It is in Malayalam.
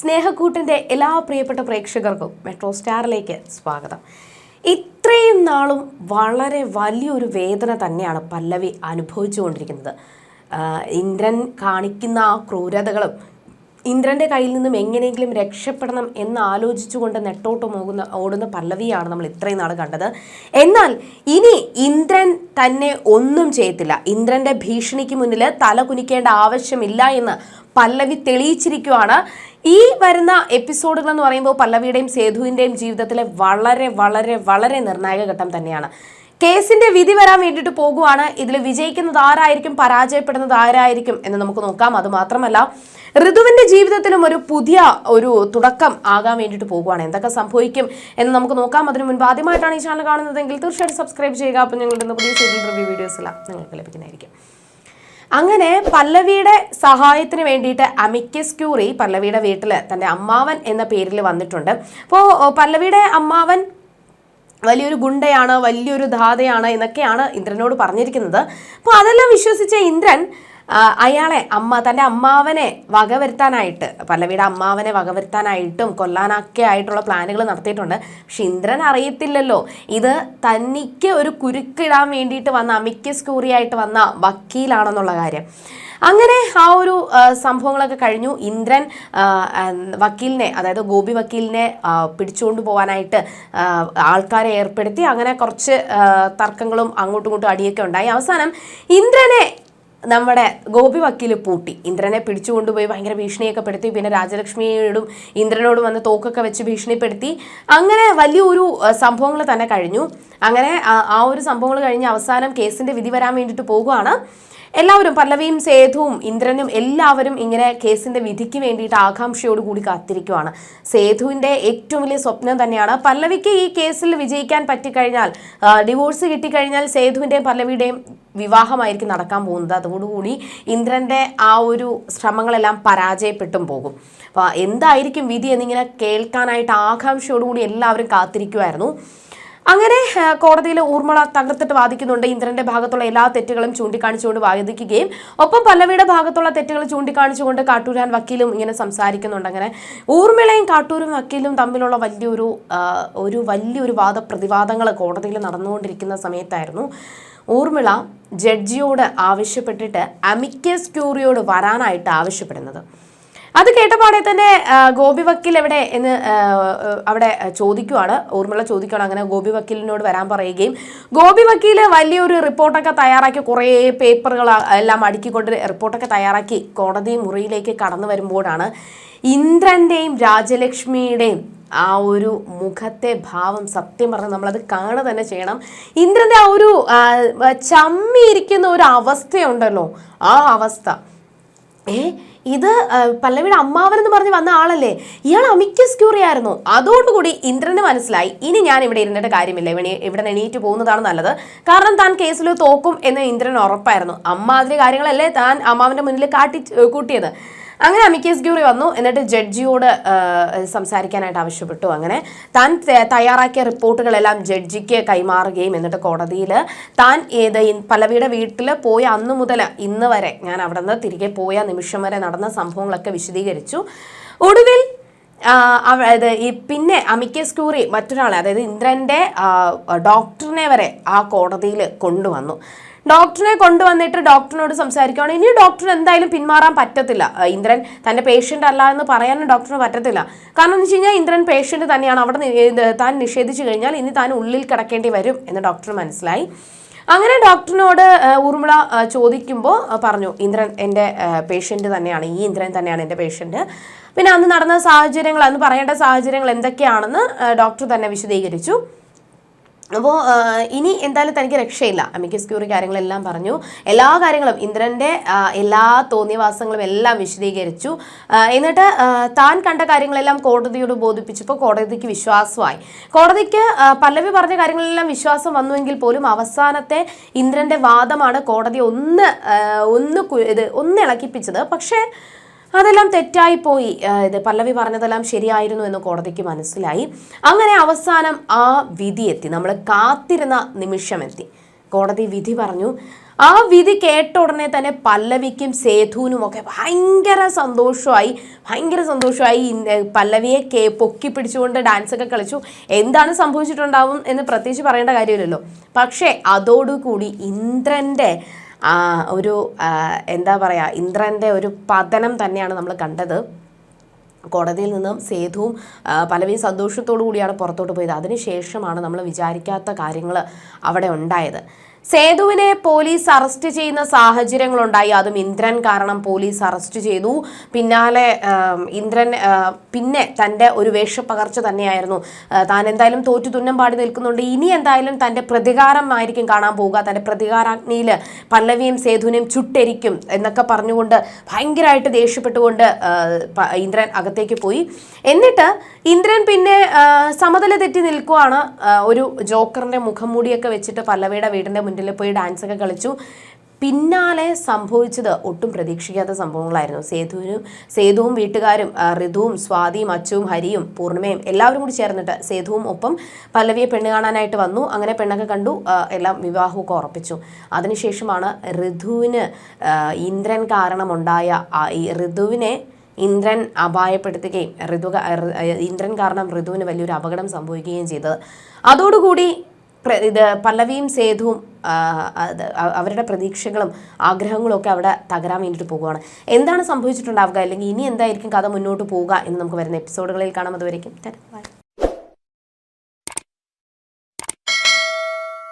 സ്നേഹക്കൂട്ടിന്റെ എല്ലാ പ്രിയപ്പെട്ട പ്രേക്ഷകർക്കും മെട്രോ സ്റ്റാറിലേക്ക് സ്വാഗതം. ഇത്രയും നാളും വളരെ വലിയൊരു വേദന തന്നെയാണ് പല്ലവി അനുഭവിച്ചുകൊണ്ടിരിക്കുന്നത്. ഇന്ദ്രൻ കാണിക്കുന്ന ആ ക്രൂരതകളും ഇന്ദ്രന്റെ കയ്യിൽ നിന്നും എങ്ങനെയെങ്കിലും രക്ഷപ്പെടണം എന്ന് ആലോചിച്ചുകൊണ്ട് നെട്ടോട്ട് പോകുന്ന ഓടുന്ന പല്ലവിയാണ് നമ്മൾ ഇത്രയും നാൾ കണ്ടത്. എന്നാൽ ഇനി ഇന്ദ്രൻ തന്നെ ഒന്നും ചെയ്യത്തില്ല. ഇന്ദ്രന്റെ ഭീഷണിക്ക് മുന്നിൽ തല കുനിക്കേണ്ട ആവശ്യമില്ല എന്ന് പല്ലവി തെളിയിച്ചിരിക്കുവാണ്. ഈ വരുന്ന എപ്പിസോഡുകൾ എന്ന് പറയുമ്പോൾ പല്ലവിയുടെയും സേതുവിന്റെയും ജീവിതത്തിലെ വളരെ വളരെ വളരെ നിർണായക ഘട്ടം തന്നെയാണ്. കേസിന്റെ വിധി വരാൻ വേണ്ടിയിട്ട് പോകുവാണ്. ഇതിൽ വിജയിക്കുന്നത് ആരായിരിക്കും? പരാജയപ്പെടുന്നത് ആരായിരിക്കും? എന്ന് നമുക്ക് നോക്കാം. അത് മാത്രമല്ല ഋതുവിന്റെ ജീവിതത്തിലും ഒരു പുതിയ ഒരു തുടക്കം ആകാൻ വേണ്ടിയിട്ട് പോകുവാണ്. എന്തൊക്കെ സംഭവിക്കും എന്ന് നമുക്ക് നോക്കാം. അതിനു മുൻപ് ആദ്യമായിട്ടാണ് ഈ ചാനൽ കാണുന്നതെങ്കിൽ തീർച്ചയായിട്ടും സബ്സ്ക്രൈബ് ചെയ്യുക. അപ്പോൾ ഞങ്ങളുടെ പുതിയ സീരിയൽ റിവ്യൂ വീഡിയോസ് എല്ലാം നിങ്ങൾക്ക് ലഭിക്കുന്നതായിരിക്കും. അങ്ങനെ പല്ലവിയുടെ സഹായത്തിന് വേണ്ടിയിട്ട് അമിക്കസ് ക്യൂറി പല്ലവിയുടെ വീട്ടിൽ തന്റെ അമ്മാവൻ എന്ന പേരിൽ വന്നിട്ടുണ്ട്. അപ്പോൾ പല്ലവിയുടെ അമ്മാവൻ വലിയൊരു ഗുണ്ടയാണ് വലിയൊരു ധാതയാണ് എന്നൊക്കെയാണ് ഇന്ദ്രനോട് പറഞ്ഞിരിക്കുന്നത്. അപ്പോൾ അതെല്ലാം വിശ്വസിച്ച ഇന്ദ്രൻ അയാളെ അമ്മ തന്റെ അമ്മാവനെ വകവരുത്താനായിട്ട് പല്ലവിയുടെ അമ്മാവനെ വകവരുത്താനായിട്ടും കൊല്ലാനൊക്കെ ആയിട്ടുള്ള പ്ലാനുകൾ നടത്തിയിട്ടുണ്ട്. പക്ഷെ ഇന്ദ്രൻ അറിയത്തില്ലല്ലോ. ഇത് തനിക്ക് ഒരു കുരുക്കിടാൻ വേണ്ടിയിട്ട് വന്ന അമിക്കസ് കൂറിയായിട്ട് വന്ന വക്കീലാണെന്നുള്ള കാര്യം. അങ്ങനെ ആ ഒരു സംഭവങ്ങളൊക്കെ കഴിഞ്ഞു. ഇന്ദ്രൻ വക്കീലിനെ അതായത് ഗോപി വക്കീലിനെ പിടിച്ചുകൊണ്ട് പോകാനായിട്ട് ആൾക്കാരെ ഏർപ്പെടുത്തി. അങ്ങനെ കുറച്ച് തർക്കങ്ങളും അങ്ങോട്ടും ഇങ്ങോട്ടും അടിയൊക്കെ ഉണ്ടായി. അവസാനം ഇന്ദ്രനെ നമ്മുടെ ഗോപി വക്കീൽ പൂട്ടി. ഇന്ദ്രനെ പിടിച്ചുകൊണ്ടുപോയി ഭയങ്കര ഭീഷണിയൊക്കെ പെടുത്തി. പിന്നെ രാജലക്ഷ്മിയോടും ഇന്ദ്രനോടും വന്ന് തോക്കൊക്കെ വെച്ച് ഭീഷണിപ്പെടുത്തി. അങ്ങനെ വലിയൊരു സംഭവങ്ങൾ തന്നെ കഴിഞ്ഞു. അങ്ങനെ ആ- ഒരു സംഭവങ്ങൾ കഴിഞ്ഞ് അവസാനം കേസിന്റെ വിധി വരാൻ വേണ്ടിയിട്ട് പോകുകയാണ് എല്ലാവരും പല്ലവിയും സേതുവും ഇന്ദ്രനും എല്ലാവരും ഇങ്ങനെ കേസിന്റെ വിധിക്ക് വേണ്ടിയിട്ട് ആകാംക്ഷയോട് കൂടി കാത്തിരിക്കുവാണ്. സേതുവിന്റെ ഏറ്റവും വലിയ സ്വപ്നം തന്നെയാണ് പല്ലവിക്ക് ഈ കേസിൽ വിജയിക്കാൻ പറ്റിക്കഴിഞ്ഞാൽ ഡിവോഴ്സ് കിട്ടിക്കഴിഞ്ഞാൽ സേതുവിന്റെയും പല്ലവിയുടെയും വിവാഹമായിരിക്കും നടക്കാൻ പോകുന്നത്. അതോടുകൂടി ഇന്ദ്രന്റെ ആ ഒരു ശ്രമങ്ങളെല്ലാം പരാജയപ്പെട്ടും പോകും. അപ്പോൾ എന്തായിരിക്കും വിധി എന്നിങ്ങനെ കേൾക്കാനായിട്ട് ആകാംക്ഷയോടുകൂടി എല്ലാവരും കാത്തിരിക്കുമായിരുന്നു അങ്ങനെ കോടതിയിൽ ഊർമ്മള തകർത്തിട്ട് വാദിക്കുന്നുണ്ട്. ഇന്ദ്രന്റെ ഭാഗത്തുള്ള എല്ലാ തെറ്റുകളും ചൂണ്ടിക്കാണിച്ചുകൊണ്ട് വാദിക്കുകയും ഒപ്പം പല്ലവിയുടെ ഭാഗത്തുള്ള തെറ്റുകൾ ചൂണ്ടിക്കാണിച്ചുകൊണ്ട് കാട്ടൂരാൻ വക്കീലും ഇങ്ങനെ സംസാരിക്കുന്നുണ്ട്. അങ്ങനെ ഊർമിളയും കാട്ടൂരും വക്കീലും തമ്മിലുള്ള വലിയൊരു ഒരു വലിയൊരു വാദപ്രതിവാദങ്ങൾ കോടതിയിൽ നടന്നുകൊണ്ടിരിക്കുന്ന സമയത്തായിരുന്നു. ഊർമിള ജഡ്ജിയോട് ആവശ്യപ്പെട്ടിട്ട് അമിക്കസ് ക്യൂറിയോട് വരാനായിട്ട് ആവശ്യപ്പെടുന്നത്. അത് കേട്ടപാടെ തന്നെ ഗോപി വക്കീൽ എവിടെ എന്ന് അവിടെ ചോദിക്കുവാണ്. ഊർമിള ചോദിക്കുവാണ് അങ്ങനെ ഗോപി വക്കീലിനോട് വരാൻ പറയുകയും ഗോപി വക്കീൽ വലിയൊരു റിപ്പോർട്ടൊക്കെ തയ്യാറാക്കി കുറേ പേപ്പറുകൾ എല്ലാം അടുക്കിക്കൊണ്ട് റിപ്പോർട്ടൊക്കെ തയ്യാറാക്കി കോടതി മുറിയിലേക്ക് കടന്നു വരുമ്പോഴാണ് ഇന്ദ്രന്റെയും രാജലക്ഷ്മിയുടെയും ആ ഒരു മുഖത്തെ ഭാവം സത്യം പറഞ്ഞാൽ നമ്മളത് കാണുക തന്നെ ചെയ്യണം. ഇന്ദ്രന്റെ ആ ഒരു ചമ്മിയിരിക്കുന്ന ഒരു അവസ്ഥയുണ്ടല്ലോ ആ അവസ്ഥ. ഏ? ഇത് പല്ലവിയുടെ അമ്മാവൻ എന്ന് പറഞ്ഞ് വന്ന ആളല്ലേ? ഇയാൾ അമിക്കസ് ക്യൂറി ആയിരുന്നു അതോടുകൂടി ഇന്ദ്രന് മനസ്സിലായി ഇനി ഞാൻ ഇവിടെ ഇരുന്നിട്ട് കാര്യമില്ല. ഇവിടെ ഇവിടെ എണീറ്റ് പോകുന്നതാണ് നല്ലത്. കാരണം താൻ കേസിൽ തോക്കും എന്ന് ഇന്ദ്രൻ ഉറപ്പായിരുന്നു. അമ്മാതിരി കാര്യങ്ങളല്ലേ താൻ അമ്മാവന്റെ മുന്നിൽ കാട്ടി കൂട്ടിയത്. അങ്ങനെ അമിക്കേസ് ഗ്യൂറി വന്നു. എന്നിട്ട് ജഡ്ജിയോട് സംസാരിക്കാനായിട്ട് ആവശ്യപ്പെട്ടു. അങ്ങനെ താൻ തയ്യാറാക്കിയ റിപ്പോർട്ടുകളെല്ലാം ജഡ്ജിക്ക് കൈമാറുകയും എന്നിട്ട് കോടതിയിൽ താൻ ഏത് പലവിയുടെ വീട്ടിൽ പോയ അന്ന് മുതൽ ഇന്ന് വരെ ഞാൻ അവിടെ നിന്ന് തിരികെ പോയ നിമിഷം വരെ നടന്ന സംഭവങ്ങളൊക്കെ വിശദീകരിച്ചു. ഒടുവിൽ അതായത് ഈ പിന്നെ അമിക്കസ് ക്യൂറി മറ്റൊരാളെ അതായത് ഇന്ദ്രന്റെ ഡോക്ടറിനെ വരെ ആ കോടതിയിൽ കൊണ്ടുവന്നു. ഡോക്ടറിനെ കൊണ്ടുവന്നിട്ട് ഡോക്ടറിനോട് സംസാരിക്കുകയാണ് ഇനി ഡോക്ടർ എന്തായാലും പിന്മാറാൻ പറ്റത്തില്ല. ഇന്ദ്രൻ തന്റെ പേഷ്യന്റ് അല്ല എന്ന് പറയാനും ഡോക്ടറിന് പറ്റത്തില്ല. കാരണം എന്ന് വെച്ച് കഴിഞ്ഞാൽ ഇന്ദ്രൻ പേഷ്യന്റ് തന്നെയാണ്. അവിടെ താൻ നിഷേധിച്ചു കഴിഞ്ഞാൽ ഇനി താൻ ഉള്ളിൽ കിടക്കേണ്ടി വരും എന്ന് ഡോക്ടർ മനസ്സിലായി. അങ്ങനെ ഡോക്ടറിനോട് ഊർമിള ചോദിക്കുമ്പോൾ പറഞ്ഞു ഇന്ദ്രൻ എന്റെ പേഷ്യന്റ് തന്നെയാണ്. ഈ ഇന്ദ്രൻ തന്നെയാണ് എന്റെ പേഷ്യന്റ് പിന്നെ അന്ന് നടന്ന സാഹചര്യങ്ങൾ അന്ന് പറയേണ്ട സാഹചര്യങ്ങൾ എന്തൊക്കെയാണെന്ന് ഡോക്ടർ തന്നെ വിശദീകരിച്ചു. അപ്പോൾ ഇനി എന്തായാലും തനിക്ക് രക്ഷയില്ല. അമിക്കസ് ക്യൂറി കാര്യങ്ങളെല്ലാം പറഞ്ഞു. എല്ലാ കാര്യങ്ങളും ഇന്ദ്രന്റെ എല്ലാ തോന്നിയവാസങ്ങളും എല്ലാം വിശദീകരിച്ചു. എന്നിട്ട് താൻ കണ്ട കാര്യങ്ങളെല്ലാം കോടതിയോട് ബോധിപ്പിച്ചപ്പോൾ കോടതിക്ക് വിശ്വാസമായി. കോടതിക്ക് പല്ലവി പറഞ്ഞ കാര്യങ്ങളെല്ലാം വിശ്വാസം വന്നുവെങ്കിൽ പോലും അവസാനത്തെ ഇന്ദ്രന്റെ വാദമാണ് കോടതി ഒന്ന് ഒന്ന് ഇത് ഒന്ന് ഇളക്കിപ്പിച്ചത്. പക്ഷേ അതെല്ലാം തെറ്റായി പോയി. ഇത് പല്ലവി പറഞ്ഞതെല്ലാം ശരിയായിരുന്നു എന്ന് കോടതിക്ക് മനസ്സിലായി. അങ്ങനെ അവസാനം ആ വിധി എത്തി. നമ്മൾ കാത്തിരുന്ന നിമിഷം എത്തി. കോടതി വിധി പറഞ്ഞു. ആ വിധി കേട്ട ഉടനെ തന്നെ പല്ലവിക്കും സേതുവിനും ഒക്കെ ഭയങ്കര സന്തോഷമായി. ഭയങ്കര സന്തോഷമായി. പല്ലവിയെ കേ പൊക്കി പിടിച്ചുകൊണ്ട് ഡാൻസ് ഒക്കെ കളിച്ചു. എന്താണ് സംഭവിച്ചിട്ടുണ്ടാവും എന്ന് പ്രത്യേകിച്ച് പറയേണ്ട കാര്യമില്ലല്ലോ. പക്ഷേ അതോടുകൂടി ഇന്ദ്രന്റെ ഒരു എന്താ പറയുക ഇന്ദ്രന്റെ ഒരു പതനം തന്നെയാണ് നമ്മൾ കണ്ടത്. കോടതിയിൽ നിന്നും സേതുവും പലവിധ സന്തോഷത്തോടു കൂടിയാണ് പുറത്തോട്ട് പോയത്. അതിനുശേഷമാണ് നമ്മൾ വിചാരിക്കാത്ത കാര്യങ്ങൾ അവിടെ ഉണ്ടായത്. സേതുവിനെ പോലീസ് അറസ്റ്റ് ചെയ്യുന്ന സാഹചര്യങ്ങളുണ്ടായി. അതും ഇന്ദ്രൻ കാരണം പോലീസ് അറസ്റ്റ് ചെയ്തു. പിന്നാലെ ഇന്ദ്രൻ പിന്നെ തന്റെ ഒരു വേഷപ്പകർച്ച തന്നെയായിരുന്നു. താൻ എന്തായാലും തോറ്റു തുന്നം പാടി നിൽക്കുന്നുണ്ട്. ഇനി എന്തായാലും തന്റെ പ്രതികാരമായിരിക്കും കാണാൻ പോവുക. തന്റെ പ്രതികാരാഗ്നിയിൽ പല്ലവിയും സേതുവിനെയും ചുട്ടരിക്കും എന്നൊക്കെ പറഞ്ഞുകൊണ്ട് ഭയങ്കരമായിട്ട് ദേഷ്യപ്പെട്ടുകൊണ്ട് ഇന്ദ്രൻ അകത്തേക്ക് പോയി. എന്നിട്ട് ഇന്ദ്രൻ പിന്നെ സമതല തെറ്റി നിൽക്കുവാണ്. ഒരു ജോക്കറിന്റെ മുഖം മൂടിയൊക്കെ വെച്ചിട്ട് പല്ലവിയുടെ വീടിന്റെ മുന്നിൽ പോയി ഡാൻസ് ഒക്കെ കളിച്ചു. പിന്നാലെ സംഭവിച്ചത് ഒട്ടും പ്രതീക്ഷിക്കാത്ത സംഭവങ്ങളായിരുന്നു. സേതുവിനും സേതുവും വീട്ടുകാരും ഋതുവും സ്വാതിയും അച്ചുവും ഹരിയും പൂർണിമയും എല്ലാവരും കൂടി ചേർന്നിട്ട് സേതുവും ഒപ്പം പല്ലവിയെ പെണ്ണ് കാണാനായിട്ട് വന്നു. അങ്ങനെ പെണ്ണൊക്കെ കണ്ടു. എല്ലാം വിവാഹമൊക്കെ ഉറപ്പിച്ചു. അതിനുശേഷമാണ് ഋതുവിന് ഇന്ദ്രൻ കാരണമുണ്ടായ ഈ ഋതുവിനെ ഇന്ദ്രൻ അപായപ്പെടുത്തുകയും ഋതു ഇന്ദ്രൻ കാരണം ഋതുവിന് വലിയൊരു അപകടം സംഭവിക്കുകയും ചെയ്തത്. അതോടുകൂടി ഇത് പല്ലവിയും സേതുവും അവരുടെ പ്രതീക്ഷകളും ആഗ്രഹങ്ങളും ഒക്കെ അവിടെ തകരാൻ വേണ്ടിയിട്ട് പോകുകയാണ് എന്താണ് സംഭവിച്ചിട്ടുണ്ടാവുക? അല്ലെങ്കിൽ ഇനി എന്തായിരിക്കും കഥ മുന്നോട്ട് പോവുക എന്ന് നമുക്ക് വരുന്ന എപ്പിസോഡുകളിൽ കാണാം. അതുവരെയും